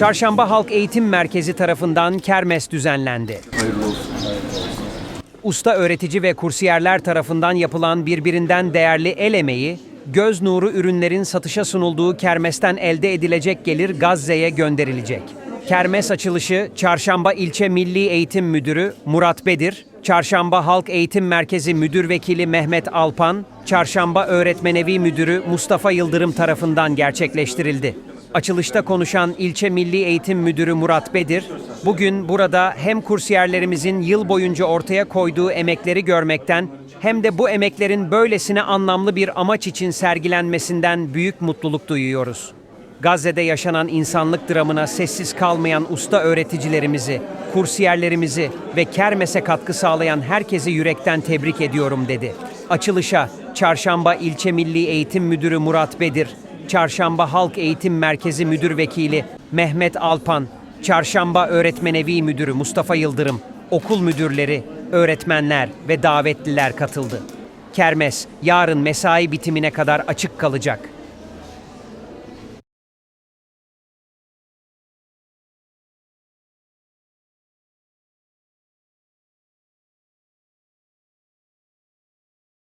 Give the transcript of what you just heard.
Çarşamba Halk Eğitim Merkezi tarafından kermes düzenlendi. Hayırlı olsun. Usta öğretici ve kursiyerler tarafından yapılan birbirinden değerli el emeği, göz nuru ürünlerin satışa sunulduğu kermesten elde edilecek gelir Gazze'ye gönderilecek. Kermes açılışı Çarşamba İlçe Milli Eğitim Müdürü Murat Bedir, Çarşamba Halk Eğitim Merkezi Müdür Vekili Mehmet Alpan, Çarşamba Öğretmenevi Müdürü Mustafa Yıldırım tarafından gerçekleştirildi. Açılışta konuşan İlçe Milli Eğitim Müdürü Murat Bedir, bugün burada hem kursiyerlerimizin yıl boyunca ortaya koyduğu emekleri görmekten hem de bu emeklerin böylesine anlamlı bir amaç için sergilenmesinden büyük mutluluk duyuyoruz. Gazze'de yaşanan insanlık dramına sessiz kalmayan usta öğreticilerimizi, kursiyerlerimizi ve kermese katkı sağlayan herkesi yürekten tebrik ediyorum dedi. Açılışa Çarşamba İlçe Milli Eğitim Müdürü Murat Bedir, Çarşamba Halk Eğitim Merkezi Müdür Vekili Mehmet Alpan, Çarşamba Öğretmenevi Müdürü Mustafa Yıldırım, okul müdürleri, öğretmenler ve davetliler katıldı. Kermes yarın mesai bitimine kadar açık kalacak.